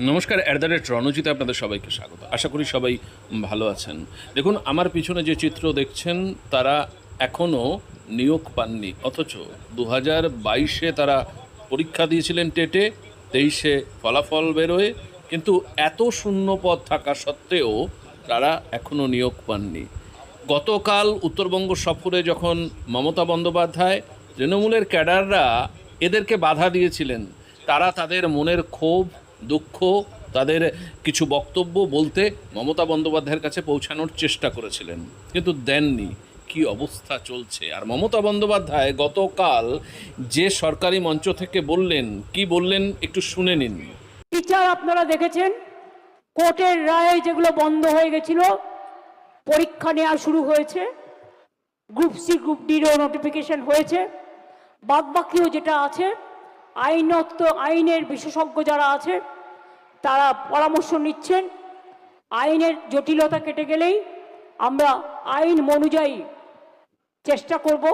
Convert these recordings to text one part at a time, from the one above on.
নমস্কার at the rate রণজিতে আপনাদের সবাইকে স্বাগত। আশা করি সবাই ভালো আছেন। দেখুন, আমার পিছনে যে চিত্র দেখছেন, তারা এখনও নিয়োগ পাননি। অথচ দু হাজার বাইশে তারা পরীক্ষা দিয়েছিলেন টেটে, তেইশে ফলাফল বেরোয়। কিন্তু এত শূন্য পদ থাকা সত্ত্বেও তারা এখনও নিয়োগ পাননি। গতকাল উত্তরবঙ্গ সফরে যখন মমতা বন্দ্যোপাধ্যায়, তৃণমূলের ক্যাডাররা এদেরকে বাধা দিয়েছিলেন, তারা তাদের মনের ক্ষোভ দুঃখ, তাদের কিছু বক্তব্য বলতে মমতা বন্দ্যোপাধ্যায়ের কাছে পৌঁছানোর চেষ্টা করেছিলেন, কিন্তু দেননি। কি অবস্থা চলছে? আর মমতা বন্দ্যোপাধ্যায় গতকাল যে সরকারি মঞ্চ থেকে বললেন, কি বললেন একটু শুনে নিন। টিচার আপনারা দেখেছেন? কোর্টের রায়ে যেগুলো বন্ধ হয়ে গেছিল, পরীক্ষা নেওয়া শুরু হয়েছে গ্রুপ সি গ্রুপ ডিরও নোটিফিকেশন হয়েছে, বাদবাকিও যেটা আছে আইনত আইনের বিশেষজ্ঞ যারা আছে, তারা পরামর্শ নিচ্ছেন। আইনের জটিলতা কেটে গেলেই আমরা আইন অনুযায়ী চেষ্টা করব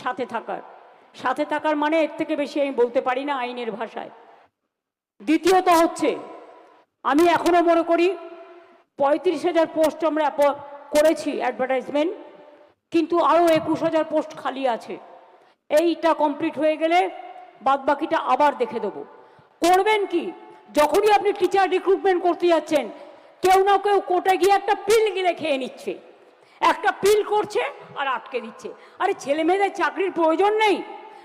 সাথে থাকার। সাথে থাকার মানে এর থেকে বেশি আমি বলতে পারি না আইনের ভাষায়। দ্বিতীয়ত হচ্ছে, আমি এখনও মনে করি পঁয়ত্রিশ হাজার পোস্ট আমরা করেছি অ্যাডভার্টাইজমেন্ট, কিন্তু আরও একুশ হাজার পোস্ট খালি আছে। এইটা কমপ্লিট হয়ে গেলে বাদবাকিটা আবার দেখে দেবো। করবেন কি? যখনই আপনি টিচার রিক্রুটমেন্ট করতে যাচ্ছেন, কেউ না কেউ কোর্টে গিয়ে একটা পিল গিলে খেয়ে নিচ্ছে। একটা পিল করছে আর আটকে দিচ্ছে। আরে ছেলে মেয়েদের চাকরির প্রয়োজন নেই।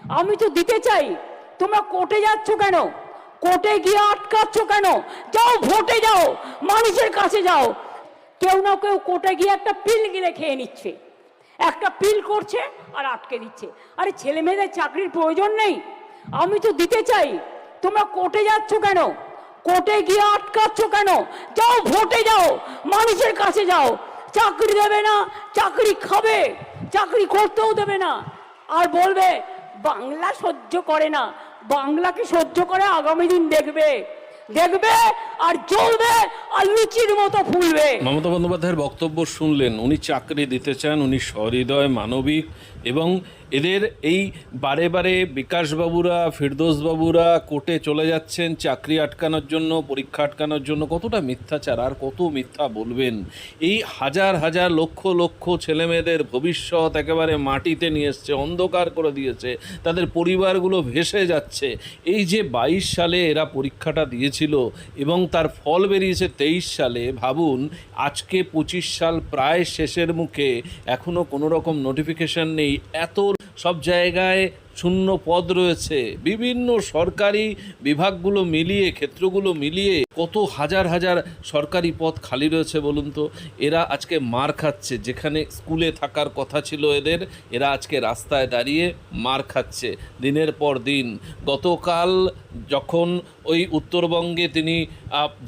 আমি তো দিতে চাই। তোমরা কোর্টে যাচ্ছ কেন? কোর্টে গিয়ে আটকাচ্ছ কেন? যাও, ভোটে যাও, মানুষের কাছে যাও। কেউ না কেউ কোর্টে গিয়ে একটা পিল গিলে খেয়ে নিচ্ছে। একটা পিল করছে আর আটকে দিচ্ছে। আরে ছেলে মেয়েদের চাকরির প্রয়োজন নেই। আমি তো দিতে চাই। তোমরা কোর্টে যাচ্ছ কেন? কোর্টে গিয়ে আটকাচ্ছ কেন? যাও, ভোটে যাও, মানুষের কাছে যাও। চাকরি দেবে না, চাকরি খাবে, চাকরি করতেও দেবে না। আর বলবে, বাংলা সহ্য করে না। বাংলাকে সহ্য করে আগামী দিন দেখবে। দেখবে আর জ্বলবে আর লুচির মতো ফুলবে। মমতা বন্দ্যোপাধ্যায়ের বক্তব্য শুনলেন। উনি চাকরি দিতে চান, উনি সহৃদয়, মানবিক। এবং এদের এই বারে বারে বিকাশবাবুরা, ফিরদোসবাবুরা কোর্টে চলে যাচ্ছেন চাকরি আটকানোর জন্য, পরীক্ষা আটকানোর জন্য। কতটা মিথ্যাচার, আর কত মিথ্যা বলবেন? এই হাজার হাজার, লক্ষ লক্ষ ছেলেমেয়েদের ভবিষ্যৎ একেবারে মাটিতে নিয়ে এসছে, অন্ধকার করে দিয়েছে, তাদের পরিবারগুলো ভেসে যাচ্ছে। এই যে বাইশ সালে এরা পরীক্ষাটা দিয়েছিল এবং তার ফল বেরিয়েছে তেইশ সালে, ভাবুন, আজকে পঁচিশ সাল প্রায় শেষের মুখে এখনও কোনো রকম নোটিফিকেশন নেই। এত সব জায়গায় শূন্য পদ রয়েছে। বিভিন্ন সরকারি বিভাগগুলো মিলিয়ে, ক্ষেত্রগুলো মিলিয়ে কত হাজার হাজার সরকারি পদ খালি রয়েছে বলুন তো? এরা আজকে মার খাচ্ছে। যেখানে স্কুলে থাকার কথা ছিল এদের, এরা আজকে রাস্তায় দাঁড়িয়ে মার খাচ্ছে দিনের পর দিন। গতকাল যখন ওই উত্তরবঙ্গে তিনি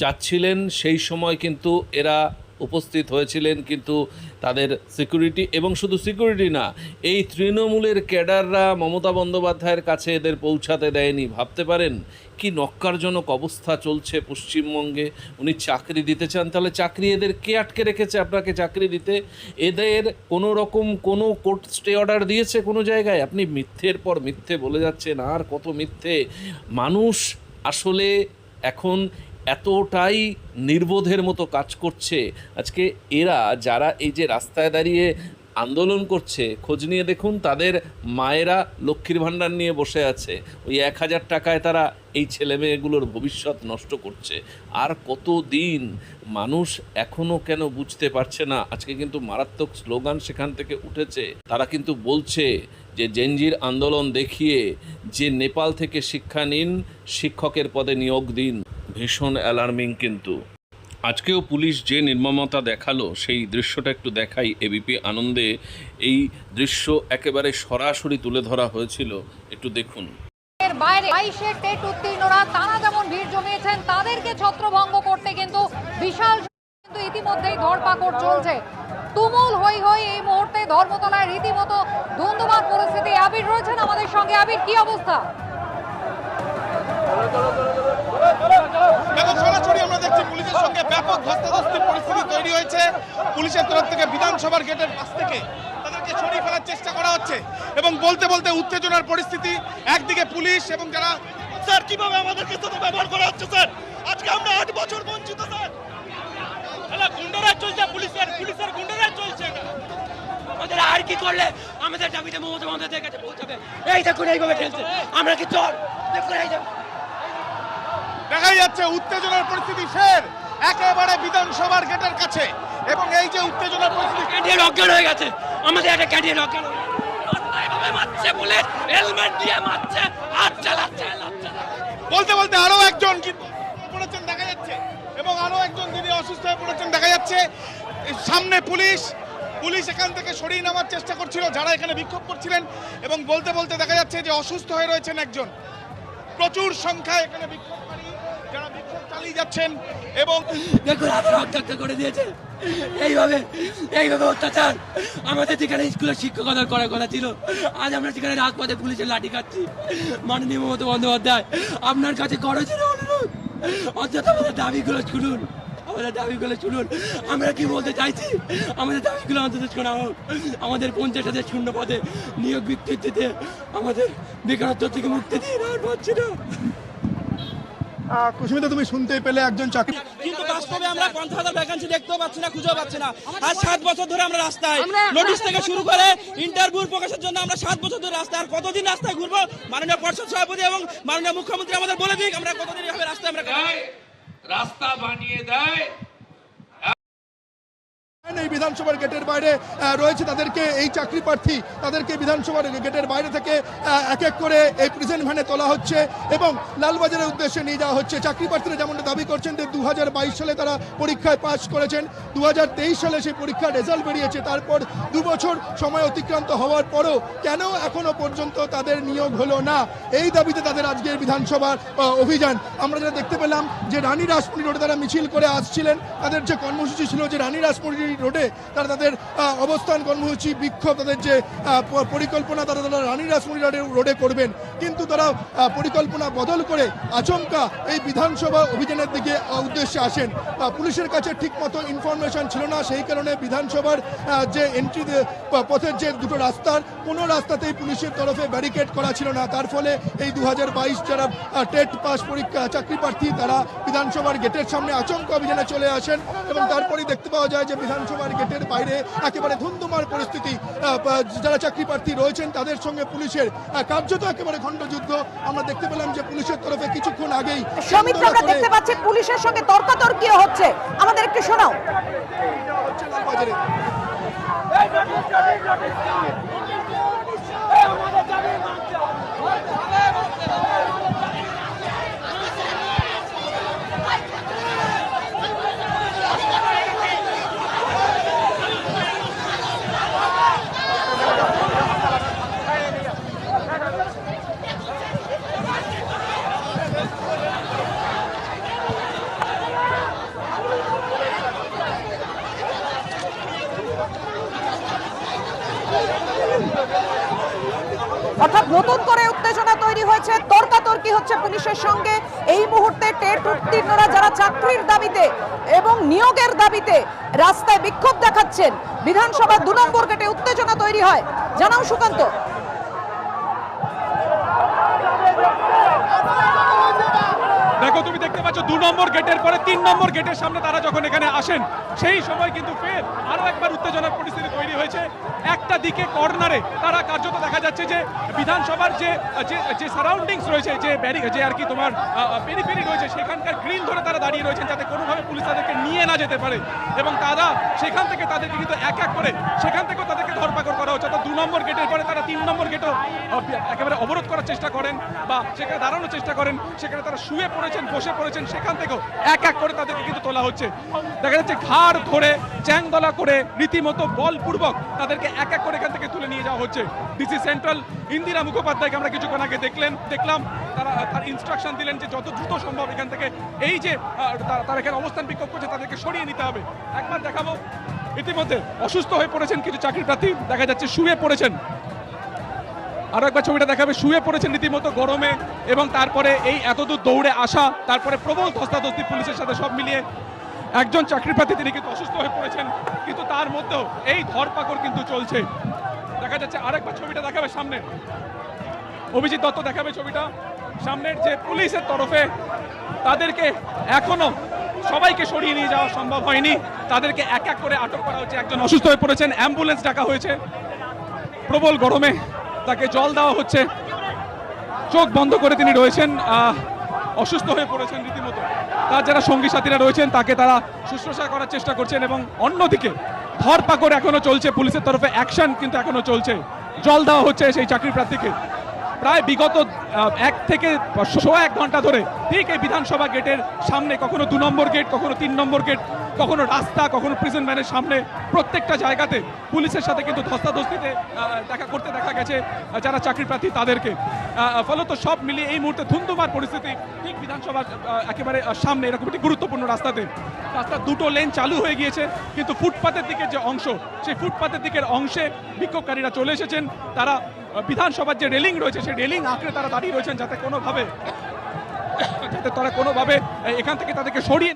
যাচ্ছিলেন, সেই সময় কিন্তু এরা উপস্থিত হয়েছিলেন কিন্তু তাদের সিকিউরিটি এবং শুধু সিকিউরিটি না, এই তৃণমূলের ক্যাডাররা মমতা বন্দ্যোপাধ্যায়ের কাছে এদের পৌঁছাতে দেয়নি। ভাবতে পারেন কি নক্কারজনক অবস্থা চলছে পশ্চিমবঙ্গে। উনি চাকরি দিতে চান, তাহলে চাকরি এদের কে আটকে রেখেছে? আপনাকে চাকরি দিতে? এদের কোনো রকম কোনো কোর্ট স্টে অর্ডার দিয়েছে কোনো জায়গায়? আপনি মিথ্যের পর মিথ্যে বলে যাচ্ছেন, আর কত মিথ্যে? মানুষ আসলে এখন এতটাই নির্বোধের মতো কাজ করছে। আজকে এরা যারা এই যে রাস্তায় দাঁড়িয়ে আন্দোলন করছে, খোঁজ নিয়ে দেখুন তাদের মায়েরা লক্ষ্মীর ভাণ্ডার নিয়ে বসে আছে। ওই এক হাজার টাকায় তারা এই ছেলে মেয়েগুলোর ভবিষ্যৎ নষ্ট করছে। আর কত দিন মানুষ এখনও কেন বুঝতে পারছে না। আজকে কিন্তু মারাত্মক স্লোগান সেখান থেকে উঠেছে। তারা কিন্তু বলছে যে জেনজির আন্দোলন দেখিয়ে যে নেপাল থেকে শিক্ষা নিন, শিক্ষকের পদে নিয়োগ দিন। ভীষণ অ্যালার্মিং কিন্তু। আজকেও পুলিশ যে নির্মমতা দেখাল সেই দৃশ্যটা একটু দেখাই। এবিপি আনন্দে এই দৃশ্য একেবারে সরাসরি তুলে ধরা হয়েছিল। একটু দেখুন। এর বাইরে বাইশের টেট উত্তীর্ণরা তারা যেমন ভিড় জমিয়েছেন তাদেরকে ছত্রভঙ্গ করতে কিন্তু বিশাল কিন্তু ইতিমধ্যেই ধরপাকড় চলছে। তুমুল হই হই এই মুহূর্তে ধর্মতলায় রীতিমতো ধুন্ধুমার পরিস্থিতি। আবির রয়েছেন আমাদের সঙ্গে। আবির কি অবস্থা? দেখছি পুলিশের সঙ্গে ব্যাপক ধস্তাধস্তির পরিস্থিতি তৈরি হয়েছে। পুলিশের তরফ থেকে বিধানসভার গেটের পাশ থেকে তাদেরকে সরিয়ে ফেলার চেষ্টা করা হচ্ছে এবং বলতে বলতে উত্তেজনার পরিস্থিতি। একদিকে পুলিশ এবং যারা স্যার কীভাবে আমাদেরকে সাথে ব্যবহার করা হচ্ছে স্যার? আজকে আমরা আট বছর বঞ্চিত স্যার। আমাদের আর কি করলে? আমাদের দাবিতে পৌঁছাবে এই দেখুন এইভাবে খেলছে। আমরা কি চল দেখুন এই দেখুন। দেখা যাচ্ছে উত্তেজনার পরিস্থিতি ফের। একেবারে বিধানসভার গেটের কাছে। এবং এই যে উত্তেজনার পরিস্থিতি ক্যান্ডিডেট অজ্ঞান হয়ে গেছে। আমাদের একটা ক্যান্ডিডেট অজ্ঞান হয়ে গেছে। মারছে পুলিশ হেলমেট দিয়ে মারছে হাত চালাচ্ছে বলতে বলতে আরও একজন পড়েছেন দেখা যাচ্ছে। এবং আরও একজন যিনি অসুস্থ হয়ে পড়েছেন দেখা যাচ্ছে। সামনে পুলিশ পুলিশ এখান থেকে সরিয়ে নেওয়ার চেষ্টা করছিল যারা এখানে বিক্ষোভ করছিলেন। এবং বলতে বলতে দেখা যাচ্ছে যে অসুস্থ হয়ে রয়েছেন একজন। প্রচুর সংখ্যায় এখানে বিক্ষোভ চালিয়ে যাচ্ছেন এবং দেখুন আবার রক্তাক্ত করে দিয়েছে। এইভাবে এইভাবে অত্যাচার। আমাদের যেখানে স্কুলের শিক্ষকতার করার কথা ছিল, আজ আমরা সেখানে রাজপথে পুলিশের লাঠি খাচ্ছি। মাননীয় মমতা বন্দ্যোপাধ্যায়, আপনার কাছে করছিল অনুরোধ? অন্তত আমাদের দাবিগুলো শুনুন। আমাদের দাবিগুলো শুনুন। আমরা কি বলতে চাইছি? আমাদের দাবিগুলো অন্তত শোনা হোক আমাদের পঞ্চাশ হাজার শূন্য পদে নিয়োগ বিজ্ঞপ্তিতে আমাদের বেকারত্ব থেকে মুক্তি দিয়ে আর পাচ্ছি না কুসুমিতা তুমি শুনতেই পেলে একজন চাকরি কিন্তু বাস্তবে আমরা পঞ্চাশ হাজার ভ্যাকান্সি দেখতেও পাচ্ছি না খুঁজেও পাচ্ছি না। আর সাত বছর ধরে আমরা রাস্তায় নোটিশ থেকে শুরু করে ইন্টারভিউ প্রকাশের জন্য আমরা সাত বছর ধরে রাস্তায় আর কতদিন রাস্তায় ঘুরবো? মাননীয় পর্ষদ সভাপতি এবং মাননীয় মুখ্যমন্ত্রী আমাদের বলে দিক আমরা কতদিন এভাবে রাস্তায় আমরা রাস্তা বানিয়ে দেয় বিধানসভার গেটের বাইরে রয়েছে তাদেরকে এই চাকরি প্রার্থী, তাদেরকে বিধানসভার গেটের বাইরে থেকে এক এক করে এই প্রেজেন্ট ভ্যানে তোলা হচ্ছে এবং লালবাজারের উদ্দেশ্যে নিয়ে যাওয়া হচ্ছে। চাকরি প্রার্থীরা যেমনটা দাবি করছেন যে দু হাজার বাইশ সালে তারা পরীক্ষায় পাশ করেছেন দু হাজার তেইশ সালে সেই পরীক্ষার রেজাল্ট বেরিয়েছে। তারপর দু বছর সময় অতিক্রান্ত হওয়ার পরও কেন এখনও পর্যন্ত তাদের নিয়োগ হলো না? এই দাবিতে তাদের আজকের বিধানসভার অভিযান। আমরা যেটা দেখতে পেলাম যে রানী রাসমণি রোডে তারা মিছিল করে আসছিলেন। তাদের যে কর্মসূচি ছিল যে রানী রাসমণি রোডে তারা তাদের অবস্থান কর্মসূচি, বিক্ষোভ, তাদের যে পরিকল্পনা তারা তারা রানী রাসমণি রোডে রোডে করবেন। কিন্তু তারা পরিকল্পনা বদল করে আচমকা এই বিধানসভা অভিযানের দিকে উদ্দেশ্যে আসেন। পুলিশের কাছে ঠিকমতো ইনফরমেশন ছিল না। সেই কারণে বিধানসভার যে এন্ট্রি পথের যে দুটো রাস্তার কোনো রাস্তাতেই পুলিশের তরফে ব্যারিকেড করা ছিল না। তার ফলে এই দু হাজার বাইশ যারা টেট পাস পরীক্ষা, চাকরি প্রার্থী, তারা বিধানসভার গেটের সামনে আচমকা অভিযানে চলে আসেন এবং তারপরেই দেখতে পাওয়া যায় যে বিধানসভার গেটের বাইরে একেবারে ধুন্ধুমার পরিস্থিতি। যারা চাকরি প্রার্থী রয়েছেন তাদের সঙ্গে পুলিশের কার্যত একেবারে খণ্ডযুদ্ধ। আমরা দেখতে পেলাম যে পুলিশের তরফে কিছুক্ষণ আগেই আমরা দেখতে পাচ্ছি পুলিশের সঙ্গে তর্কাতর্কি হচ্ছে। আমাদের একটু শোনাও। হচ্ছে অর্থাৎ নতুন করে উত্তেজনা তৈরি হয়েছে। তর্কাতর্কি হচ্ছে পুলিশের সঙ্গে। এই মুহূর্তে টেট উত্তীর্ণরা যারা চাকরির দাবিতে এবং নিয়োগের দাবিতে রাস্তায় বিক্ষোভ দেখাচ্ছেন বিধানসভা দু নম্বর গেটে উত্তেজনা তৈরি হয়। জানাও সুকান্ত। দেখো, তুমি দেখতে পাচ্ছ, দু নম্বর গেটের পরে, তিন নম্বর গেটের সামনে তারা যখন এখানে আসেন, সেই সময় কিন্তু ফের আরও একবার উত্তেজনার পরিস্থিতি তৈরি হয়েছে। একটা দিকে কর্নারে তারা কার্যত দেখা যাচ্ছে যে বিধানসভার যে যে সারাউন্ডিংস রয়েছে, যে ব্যারি যে আর কি তোমার পেরি পেরি রয়েছে, সেখানকার গ্রিল ধরে তারা দাঁড়িয়ে রয়েছেন যাতে কোনোভাবে পুলিশ তাদেরকে নিয়ে না যেতে পারে। এবং তারা সেখান থেকে তাদেরকে কিন্তু এক এক করে, সেখান থেকেও তাদেরকে ধরপাকড় করা হচ্ছে। অর্থাৎ দু নম্বর গেটের পরে তারা তিন নম্বর গেটও একেবারে অবরোধ করার চেষ্টা করেন বা সেখানে দাঁড়ানোর চেষ্টা করেন। সেখানে তারা শুয়ে পড়েছেন। বসে পড়েছেন, সেখান থেকেও এক এক করে তাদেরকে কিন্তু তোলা হচ্ছে। দেখা যাচ্ছে ঘাড় ধরে, চ্যাংদলা করে রীতিমতো বলপূর্বক তাদেরকে এক এক করে এখান থেকে তুলে নিয়ে যাওয়া হচ্ছে। ডিসি সেন্ট্রাল ইন্দিরা মুখোপাধ্যায়কে আমরা কিছুক্ষণ আগে দেখলেন, দেখলাম, তারা, তার ইনস্ট্রাকশন দিলেন যে যত দ্রুত সম্ভব এখান থেকে এই যে তারা এখানে অবস্থান বিক্ষোভ করছে, তাদেরকে সরিয়ে নিতে হবে। একবার দেখাবো। ইতিমধ্যে অসুস্থ হয়ে পড়েছেন কিছু চাকরি প্রার্থী দেখা যাচ্ছে শুয়ে পড়েছেন। আরও একবার ছবিটা দেখাবে। শুয়ে পড়েছেন রীতিমতো গরমে এবং তারপরে এই এতদূর দৌড়ে আসা, তারপরে প্রবল ধস্তাধস্তি পুলিশের সাথে সব মিলিয়ে একজন চাকরি প্রার্থী তিনি কিন্তু অসুস্থ হয়ে পড়েছেন, কিন্তু তার মধ্যেও এই ধরপাকড় কিন্তু চলছে। দেখা যাচ্ছে আরেকবার ছবিটা দেখাবে সামনে। অভিজিৎ দত্ত দেখাবে ছবিটা। সামনের যে পুলিশের তরফে তাদেরকে এখনও সবাইকে সরিয়ে নিয়ে যাওয়া সম্ভব হয়নি। তাদেরকে এক এক করে আটক করা হচ্ছে। একজন অসুস্থ হয়ে পড়েছেন, অ্যাম্বুলেন্স ডাকা হয়েছে। প্রবল গরমে তাকে জল দেওয়া হচ্ছে। চোখ বন্ধ করে তিনি রয়েছেন অসুস্থ হয়ে পড়েছেন রীতিমতো। তার যারা সঙ্গী সাথীরা রয়েছেন, তাকে তারা শুশ্রূষা করার চেষ্টা করছেন এবং অন্যদিকে ধরপাকড় এখনও চলছে পুলিশের তরফে। অ্যাকশন কিন্তু এখনও চলছে। জল দেওয়া হচ্ছে সেই চাকরি প্রার্থীকে প্রায় বিগত এক থেকে সোয়া এক ঘণ্টা ধরে ঠিক এই বিধানসভা গেটের সামনে কখনো দু নম্বর গেট, কখনো তিন নম্বর গেট, কখনো রাস্তা, কখনো প্রিজন ভ্যানের সামনে প্রত্যেকটা জায়গাতে পুলিশের সাথে কিন্তু ধস্তাধস্তিতে দেখা করতে দেখা গেছে যারা চাকরি প্রার্থী তাদেরকে। ফলত সব মিলিয়ে এই মুহূর্তে ধুন্ধুমার পরিস্থিতি ঠিক বিধানসভার একেবারে সামনে এরকম একটি গুরুত্বপূর্ণ রাস্তাতে। রাস্তার দুটো লেন চালু হয়ে গিয়েছে, কিন্তু ফুটপাতের দিকে যে অংশ, সেই ফুটপাতের দিকের অংশে বিক্ষোভকারীরা চলে এসেছেন। তারা বিধানসভার যে রেলিং রয়েছে, সেই রেলিং আঁকড়ে তারা দাঁড়িয়ে রয়েছেন যাতে কোনোভাবে, যাতে তারা কোনোভাবে এখান থেকে তাদেরকে সরিয়ে